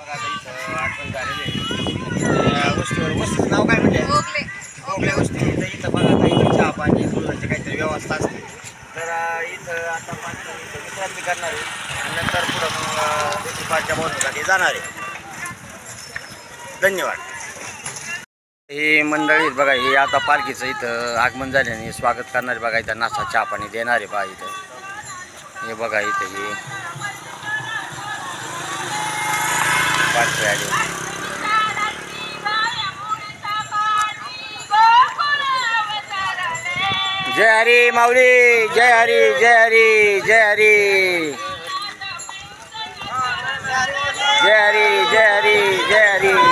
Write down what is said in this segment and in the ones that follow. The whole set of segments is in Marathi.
बघा आता इथं आठवण झालेली आहे. त्या वस्तीवर वस्तीचं नाव काय ओगले ओगल्या वस्ती. इथं इथं बघा आता इथं चहा पाणी दुधाची काहीतरी व्यवस्था असते. तर अं, इथं आता पाणी इथं विश्रांती करणार आहे. आणि नंतर पुढं मग त्याची पाचच्या बोलण्यासाठी जाणार आहे. धन्यवाद. हे मंडळी बघा हे आता पालखीचं इथं आगमन झाल्याने स्वागत करणारे बघा इथं नाश्ता चहा पाणी देणारे बघा इथं. हे बघा इथं हे. पालखी आली जय हरी माऊली जय हरी जय हरी जय हरी. जय हरी जय हरी जय हरी.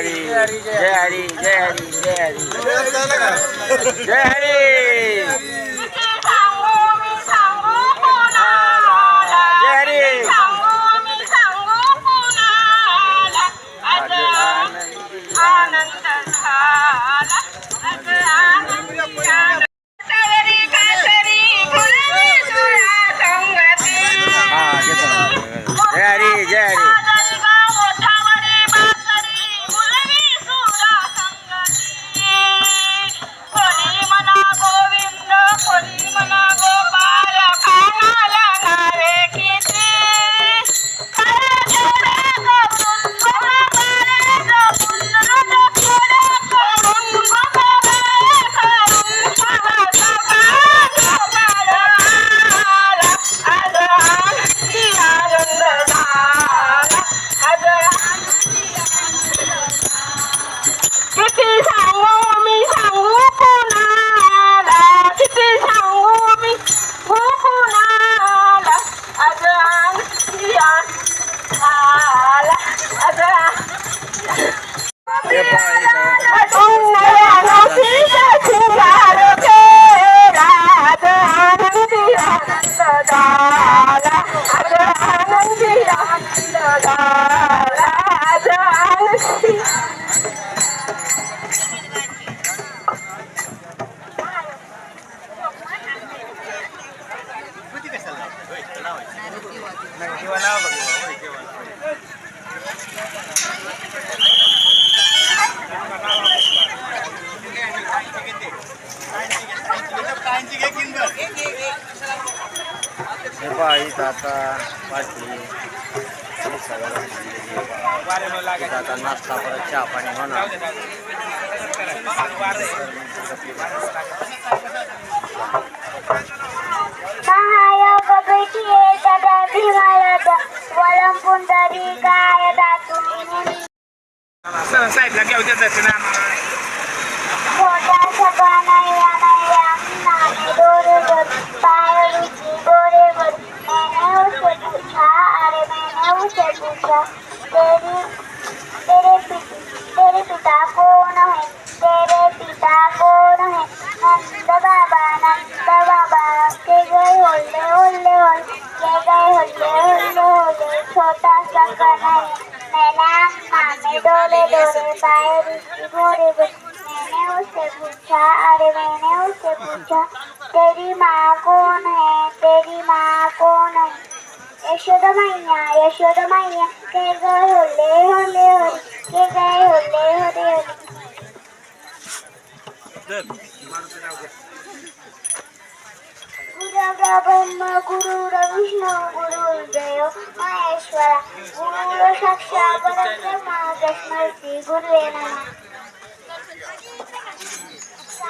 હરી જય હરી જય હરી જય હરી. જય હરી आता पाठी. आता नाश्ता परत चहा पाणी होणार. साहेब लागेल उद्या जायचं já యశోదమయ్య యశోదమయ్య కే గై హోలే హోలే హోలే కే గై హోలే హోలే హోలే గురు బ్రహ్మ గురు విష్ణు గురు దేవ మహేశ్వర గురు సాక్షాత్ పరబ్రహ్మ తస్మై శ్రీ గురువే నమః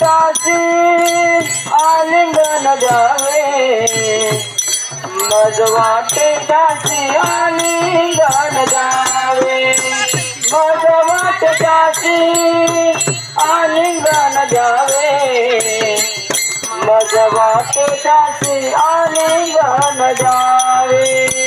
जनीचा आलिंगन द्यावे मज वाटे जाशी आलिंगन द्यावे मज वाट जाशी आलिंगन द्यावे मज वाटे आलिंगन द्यावे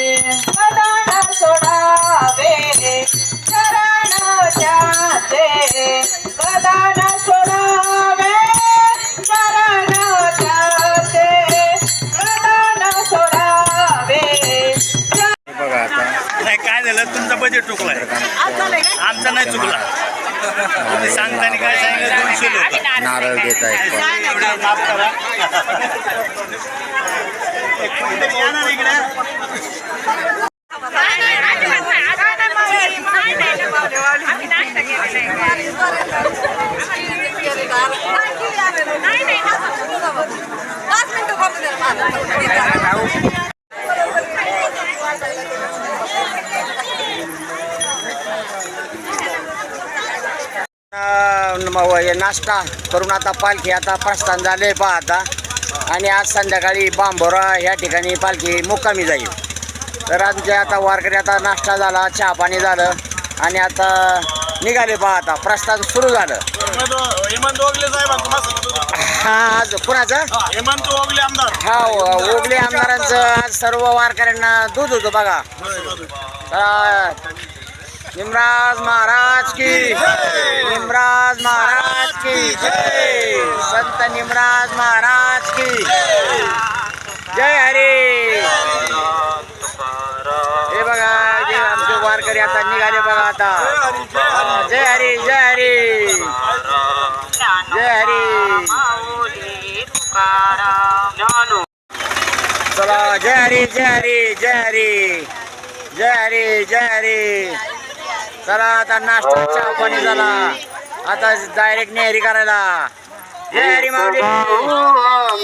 बजेट चुकलाय. आमचा नाही चुकला. तुम्ही सांगताना काय सांगितलं? दोनशे लोक नारळ देत आहेत एवढं माफ करा एक मिनिट या ना इकडे अं, म- हे नाश्ता करून आता पालखी आता प्रस्थान झाले पहा आता आणि आज संध्याकाळी बांबोरा ह्या ठिकाणी पालखी मुक्कामी जाईल. तर आमच्या आता वारकरी आता नाश्ता झाला चहा पाणी झालं आणि आता निघाले पहा आता प्रस्थान सुरू झालं. हा आज कुणाचं? हेमंत ओगले आमदार. हा ओ- ओगले आमदारांचं आज सर्व वारकऱ्यांना दूध होतं बघा. तर निमराज महाराज की निमराज महाराज की जय। संत निमराज महाराज की जय। हरी। हे बघा जे आमचे वारकरी आता निघाले बघा आता जय हरी जय हरी। जय हरी। चला जय हरी जय हरी जय हरी। जय हरी जय हरी। चला आता नाश्ता चहा पाणी झाला. आता डायरेक्ट नेहरी करायला. जय हरी माऊली.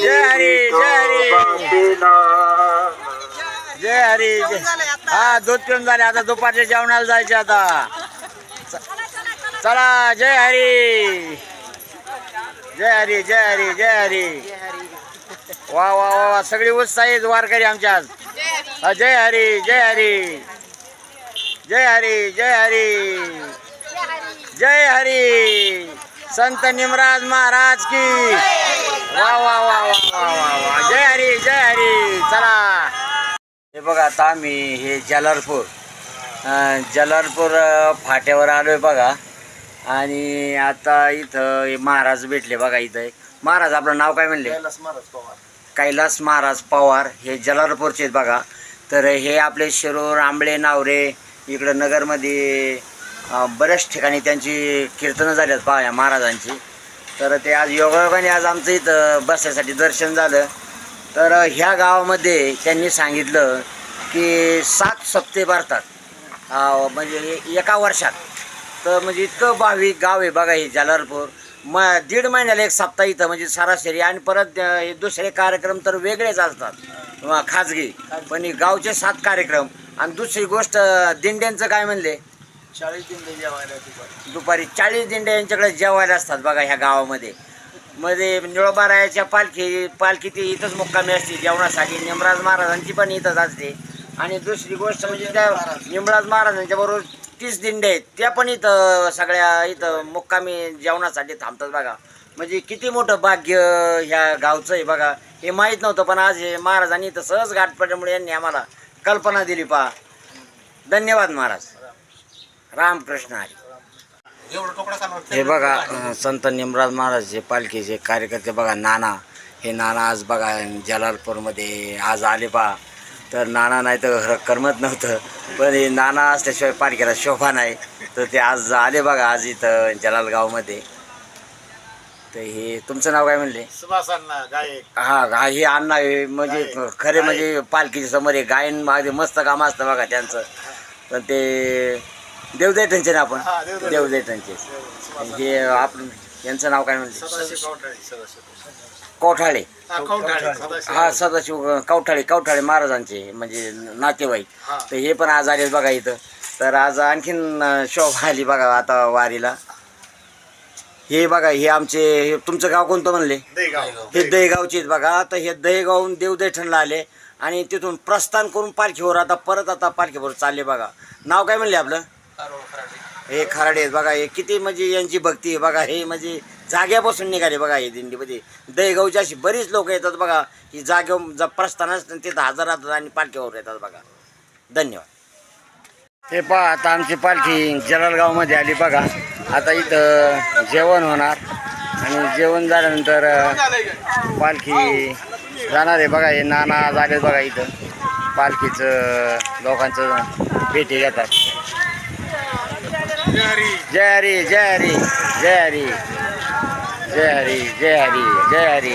जय हरी जय हरी. जय हरी. हा दूध पिऊन झाले. आता दुपारच्या जेवणाला जायचे आता. चला जय हरी. जय हरी जय हरी जय हरी. वा वा वा वा. सगळी उत्साहीत वारकरी आमच्या आज. जय हरी जय हरी. जय हरी जय हरी। जय हरी। संत निमराज महाराज की। वा वा वा वा वा वा वा। जय हरी जय हरी। चला। हे बघा आता आम्ही हे जलालपूर अं, फाट्यावर आलोय बघा. आणि आता इथं हे महाराज भेटले बघा इथं. महाराज आपलं नाव काय म्हणले? कैलास महाराज पवार. हे जलालपूरचे आहेत बघा. तर हे आपले शिरूर आंबळे नावरे इकडं नगरमध्ये बऱ्याच ठिकाणी त्यांची कीर्तनं झाली आहेत पहा या महाराजांची. तर ते आज योगायोगाने आज आमचं इथं बसण्यासाठी दर्शन झालं. तर ह्या गावामध्ये त्यांनी सांगितलं की सात सप्ते भरतात. म्हणजे एका वर्षात. तर म्हणजे इतकं भाविक गाव आहे बघा हे जलालपूर. म दीड महिन्याला एक सप्ताह इथं म्हणजे सरासरी आणि परत हे दुसरे कार्यक्रम तर वेगळेच असतात. खाजगी. पण गावचे सात कार्यक्रम. आणि दुसरी गोष्ट दिंड्यांचं काय म्हणले? चाळीस दिन जेवायला दुपारी. चाळीस दिंड्या यांच्याकडे जेवायला असतात बघा ह्या गावामध्ये. मध्ये निळोबारायाच्या पालखी पालखी ती इथंच मुक्कामी असते जेवणासाठी. निमराज महाराजांची पण इथंच असते. आणि दुसरी गोष्ट म्हणजे त्या निमराज महाराजांच्या बरोबर तीस दिंड्या आहेत त्या पण इथं सगळ्या इथं मुक्कामी जेवणासाठी थांबतात बघा. म्हणजे किती मोठं भाग्य ह्या गावचं आहे बघा. हे माहीत नव्हतं पण आज हे महाराजांनी इथं सहज गाठ पडल्यामुळे यांनी आम्हाला कल्पना दिली पहा धन्यवाद महाराज. रामकृष्ण हरी. हे बघा संत निमराज महाराजचे पालखीचे कार्यकर्ते बघा नाना. हे नाना आज बघा जलालपूरमध्ये आज आले पहा तर नाना नाही तर खरं करमत नव्हतं. पण हे नाना असल्याशिवाय पालखीला शोभा नाही. तर ते आज आले बघा आज इथं जलालगावमध्ये. तर हे तुमचं नाव काय म्हणले? सुभाषांना गायक. हा हा हे अण्णा हे म्हणजे खरे म्हणजे पालखीच्या समोर हे गायन मागे मस्त काम असतं बघा त्यांचं. पण ते देवदैठणचे ना आपण? हा, देवदैठ. देवदैठणचे हे आपण यांचं नाव काय म्हणले? कौठाळे हा सदाशिव. कवठाळे कवठाळे महाराजांचे म्हणजे नातेवाईक. हा. तर हे पण आज आले बघा इथं. तर आज आणखीन अं, शोभा आली बघा आता वारीला. हे बघा हे आमचे हे तुमचं गाव कोणतं म्हणले? हे दहेगावचे बघा. तर हे दहेगावहून देवदैठणला आले आणि तिथून प्रस्थान करून पालखीवर आता परत आता पालखीवर चालले बघा. नाव काय म्हणले आपलं? हे खराडे आहेत बघा. हे किती म्हणजे यांची भक्ती आहे बघा. हे म्हणजे जाग्यापासून निघाले बघा हे दिंडीमध्ये. दहीगावची अशी बरीच लोक येतात बघा. ही जागेवर प्रस्थान असतं तिथं हजर आणि पालखीवर येतात बघा. धन्यवाद. हे पहा आता आमची पालखी जलालगावमध्ये आली बघा. आता इथं जेवण होणार. आणि जेवण झाल्यानंतर पालखी जाणार आहे बघा. हे नाना झाले बघा इथं. पालखीचं लोकांचं भेटी घेतात. जय हरी जय हरी जय हरी. जय हरी जय हरी जय हरी.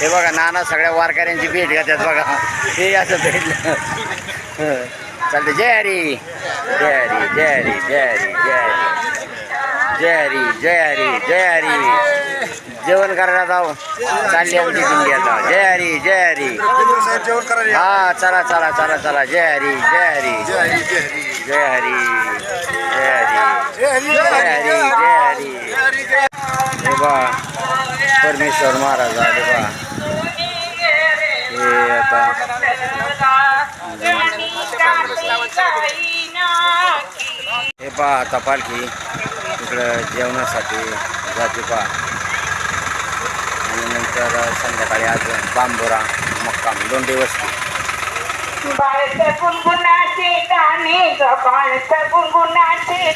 हे बघा नाना सगळ्या वारकऱ्यांची भेट घेतात बघा. हे असं भेटलं. चालतं जय हरी. जय हरी जय हरी जय हरी जय हरी. जय हरी जय हरी जय हरी. जेवण करायला जाऊ चालली आमची दिंडी आता. जय हरी जय हरी. हा चला चला चला चला. जय हरी जय हरी. जय हरी जय हरी. जय हरी जय हरी. हे बा परमेश्वर महाराज आले बा. हे आता. हे पहा आता पालखी इकडं जेवणासाठी जाते पहा. आणि नंतर संध्याकाळी आज बांबोरा मक्काम दोन दिवस. गुणगुणाचे गाणे ग गुणगुणाचे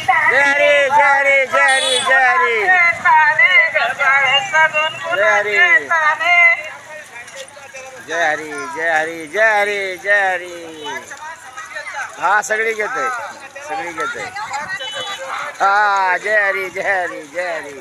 जय हरी जय हरी जय हरी जय हरी. हा सगळी घेते सगळी घेते हा जय हरी जय हरी जय हरी.